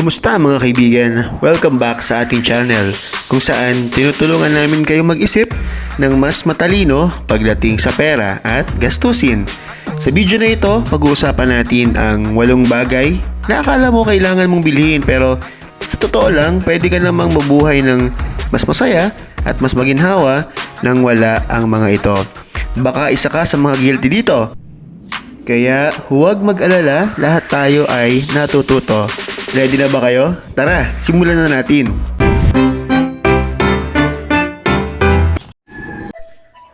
Kumusta mga kaibigan? Welcome back sa ating channel kung saan tinutulungan namin kayong mag-isip ng mas matalino pagdating sa pera at gastusin. Sa video na ito, pag-uusapan natin ang walong bagay na akala mo kailangan mong bilhin pero sa totoo lang, pwede ka namang mabuhay ng mas masaya at mas maginhawa nang wala ang mga ito. Baka isa ka sa mga guilty dito. Kaya huwag mag-alala, lahat tayo ay natututo. Ready na ba kayo? Tara, simulan na natin.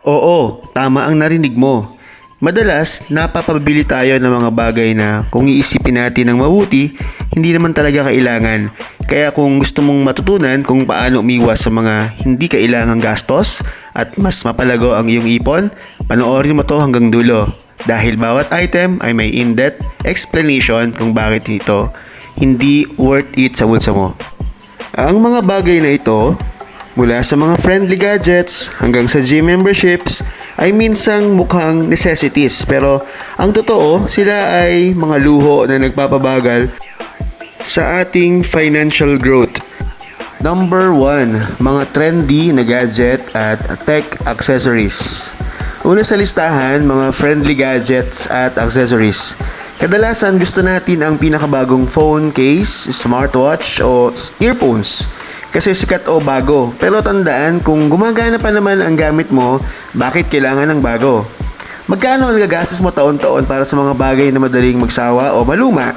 Oo, tama ang narinig mo. Madalas, napapabili tayo ng mga bagay na kung iisipin natin ng mabuti, hindi naman talaga kailangan. Kaya kung gusto mong matutunan kung paano umiwas sa mga hindi kailangang gastos at mas mapalago ang iyong ipon, panoorin mo to hanggang dulo. Dahil bawat item ay may in-depth explanation kung bakit ito hindi worth it sa bulsa mo. Ang mga bagay na ito, mula sa mga friendly gadgets hanggang sa gym memberships, ay minsang mukhang necessities pero ang totoo sila ay mga luho na nagpapabagal sa ating financial growth. Number 1, mga trendy na gadget at tech accessories. Una sa listahan, mga friendly gadgets at accessories. Kadalasan gusto natin ang pinakabagong phone case, smartwatch o earphones kasi sikat o bago. Pero tandaan kung gumagana pa naman ang gamit mo, bakit kailangan ng bago? Magkano ang gagastos mo taon-taon para sa mga bagay na madaling magsawa o maluma?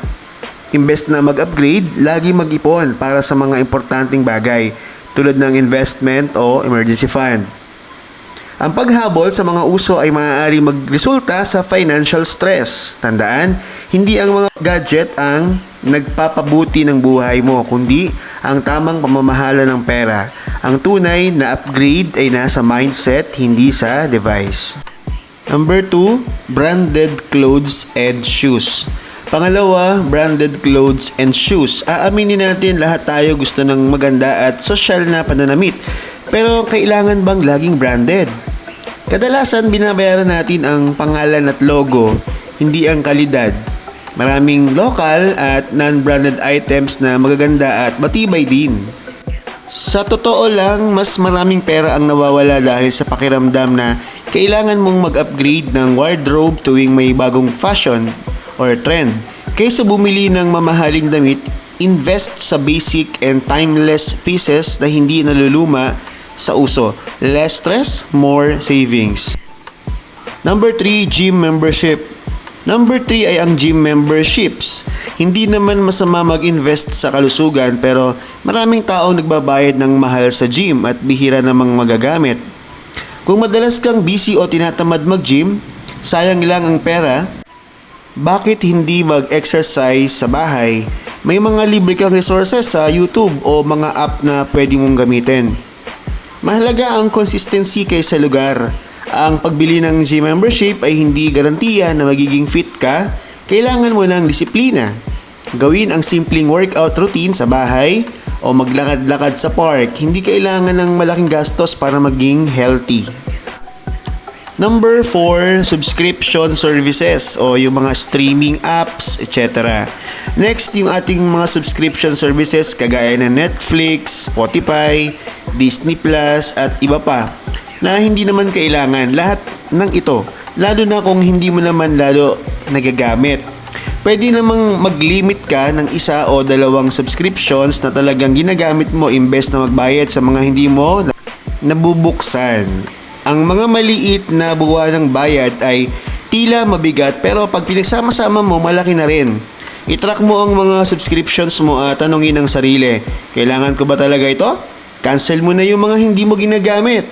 Imbes na mag-upgrade, lagi mag-ipon para sa mga importanteng bagay tulad ng investment o emergency fund. Ang paghabol sa mga uso ay maaari magresulta sa financial stress. Tandaan, hindi ang mga gadget ang nagpapabuti ng buhay mo, kundi ang tamang pamamahala ng pera. Ang tunay na upgrade ay nasa mindset, hindi sa device. Number 2, branded clothes and shoes. Pangalawa, branded clothes and shoes. Aaminin natin lahat tayo gusto ng maganda at social na pananamit. Pero kailangan bang laging branded? Kadalasan binabayaran natin ang pangalan at logo, hindi ang kalidad. Maraming local at non-branded items na magaganda at matibay din. Sa totoo lang, mas maraming pera ang nawawala dahil sa pakiramdam na kailangan mong mag-upgrade ng wardrobe tuwing may bagong fashion or trend. Kaysa bumili ng mamahaling damit, invest sa basic and timeless pieces na hindi naluluma sa uso. Less stress, more savings. Number 3, gym membership. Number 3 ay ang gym memberships. Hindi naman masama mag-invest sa kalusugan pero maraming tao nagbabayad ng mahal sa gym at bihira namang magagamit. Kung madalas kang busy o tinatamad mag-gym, sayang lang ang pera, bakit hindi mag-exercise sa bahay? May mga libre kang resources sa YouTube o mga app na pwede mong gamitin. Mahalaga ang consistency kaysa lugar. Ang pagbili ng gym membership ay hindi garantiya na magiging fit ka. Kailangan mo ng disiplina. Gawin ang simpleng workout routine sa bahay o maglakad-lakad sa park. Hindi kailangan ng malaking gastos para maging healthy. Number 4, subscription services o yung mga streaming apps, etc. Next, yung ating mga subscription services kagaya ng Netflix, Spotify, Disney Plus at iba pa na hindi naman kailangan lahat ng ito lalo na kung hindi mo naman lalo nagagamit. Pwede namang mag-limit ka ng isa o dalawang subscriptions na talagang ginagamit mo imbes na magbayad sa mga hindi mo nabubuksan. Ang mga maliit na buwan ng bayad ay tila mabigat pero pag pinagsama-sama mo malaki na rin. I-track mo ang mga subscriptions mo at tanongin ang sarili, kailangan ko ba talaga ito? Cancel mo na yung mga hindi mo ginagamit.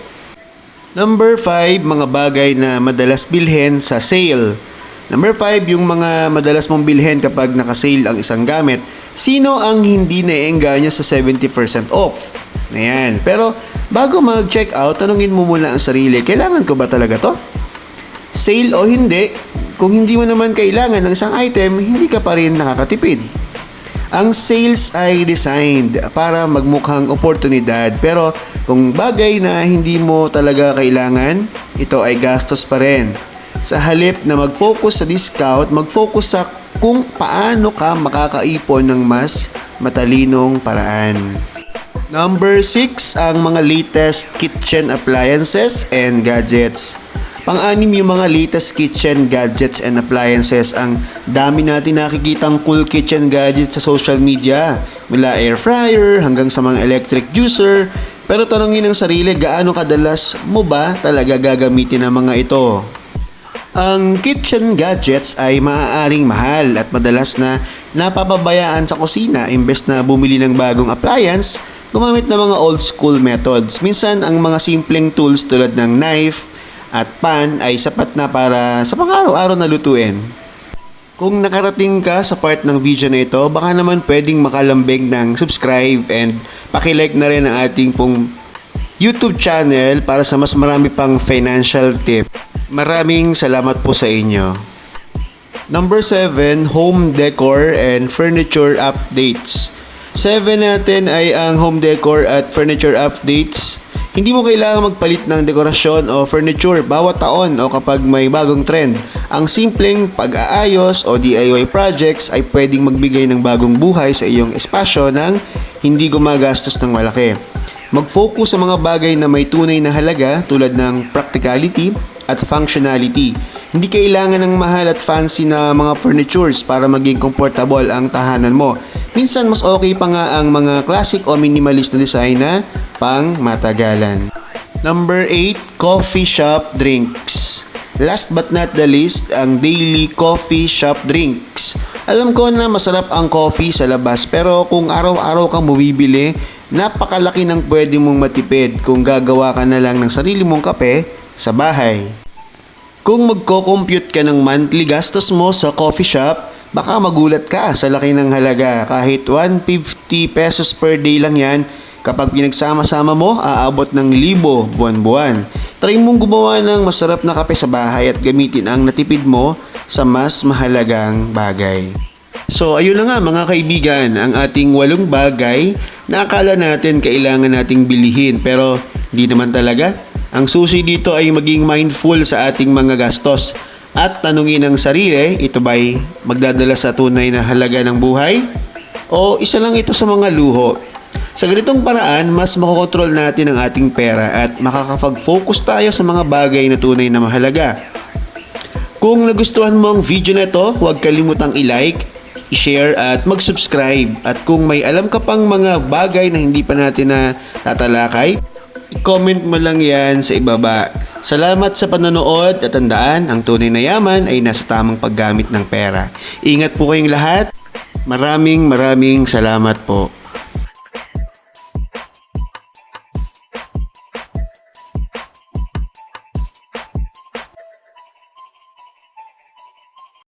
Number 5, mga bagay na madalas bilhin sa sale. Number 5, yung mga madalas mong bilhin kapag naka-sale ang isang gamit. Sino ang hindi naiengganyo sa 70% off? Ayan. Pero bago mag-check out, tanungin mo muna ang sarili, kailangan ko ba talaga to? Sale o hindi, kung hindi mo naman kailangan ng isang item, hindi ka pa rin nakakatipid. Ang sales ay designed para magmukhang oportunidad pero kung bagay na hindi mo talaga kailangan, ito ay gastos pa rin. Sa halip na mag-focus sa discount, mag-focus sa kung paano ka makakaipon ng mas matalinong paraan. Number 6, ang mga latest kitchen appliances and gadgets. Pang-anim yung mga latest kitchen gadgets and appliances. Ang dami natin nakikitang cool kitchen gadgets sa social media. Mula air fryer hanggang sa mga electric juicer. Pero tanongin ng sarili, gaano kadalas mo ba talaga gagamitin ang mga ito? Ang kitchen gadgets ay maaaring mahal at madalas na napapabayaan sa kusina imbes na bumili ng bagong appliance, gumamit ng mga old school methods. Minsan ang mga simpleng tools tulad ng knife at pan ay sapat na para sa pang-araw-araw na lutuin. Kung nakarating ka sa part ng video na ito, baka naman pwedeng makalambing ng subscribe and pakilike na rin ang ating pong YouTube channel para sa mas marami pang financial tip. Maraming salamat po sa inyo. Number 7, home decor and furniture updates. 7 natin ay ang home decor at furniture updates. Hindi mo kailangan magpalit ng dekorasyon o furniture bawat taon o kapag may bagong trend. Ang simpleng pag-aayos o DIY projects ay pwedeng magbigay ng bagong buhay sa iyong espasyo ng hindi gumagastos ng malaki. Mag-focus sa mga bagay na may tunay na halaga tulad ng practicality at functionality. Hindi kailangan ng mahal at fancy na mga furnitures para maging comfortable ang tahanan mo. Minsan mas okay pa nga ang mga classic o minimalist na design na pang matagalan. Number 8, coffee shop drinks. Last but not the least, ang daily coffee shop drinks. Alam ko na masarap ang coffee sa labas pero kung araw-araw kang bumibili, napakalaki ng pwede mong matipid kung gagawa ka na lang ng sarili mong kape sa bahay. Kung magko-compute ka ng monthly gastos mo sa coffee shop, baka magulat ka sa laki ng halaga. Kahit 150 pesos per day lang yan, kapag pinagsama-sama mo, aabot ng libo buwan-buwan. Try mong gumawa ng masarap na kape sa bahay at gamitin ang natipid mo sa mas mahalagang bagay. So ayun na nga mga kaibigan, ang ating walong bagay na akala natin kailangan nating bilihin pero hindi naman talaga. Ang susi dito ay maging mindful sa ating mga gastos at tanungin ang sarili, ito ba'y magdadala sa tunay na halaga ng buhay? O isa lang ito sa mga luho? Sa ganitong paraan, mas makokontrol natin ang ating pera at makakapag-focus tayo sa mga bagay na tunay na mahalaga. Kung nagustuhan mo ang video na ito, huwag kalimutang i-like, i-share at mag-subscribe. At kung may alam ka pang mga bagay na hindi pa natin na tatalakay, i-comment mo lang yan sa ibaba. Salamat sa panonood at tandaan, ang tunay na yaman ay nasa tamang paggamit ng pera. Ingat po kayong lahat. Maraming maraming salamat po.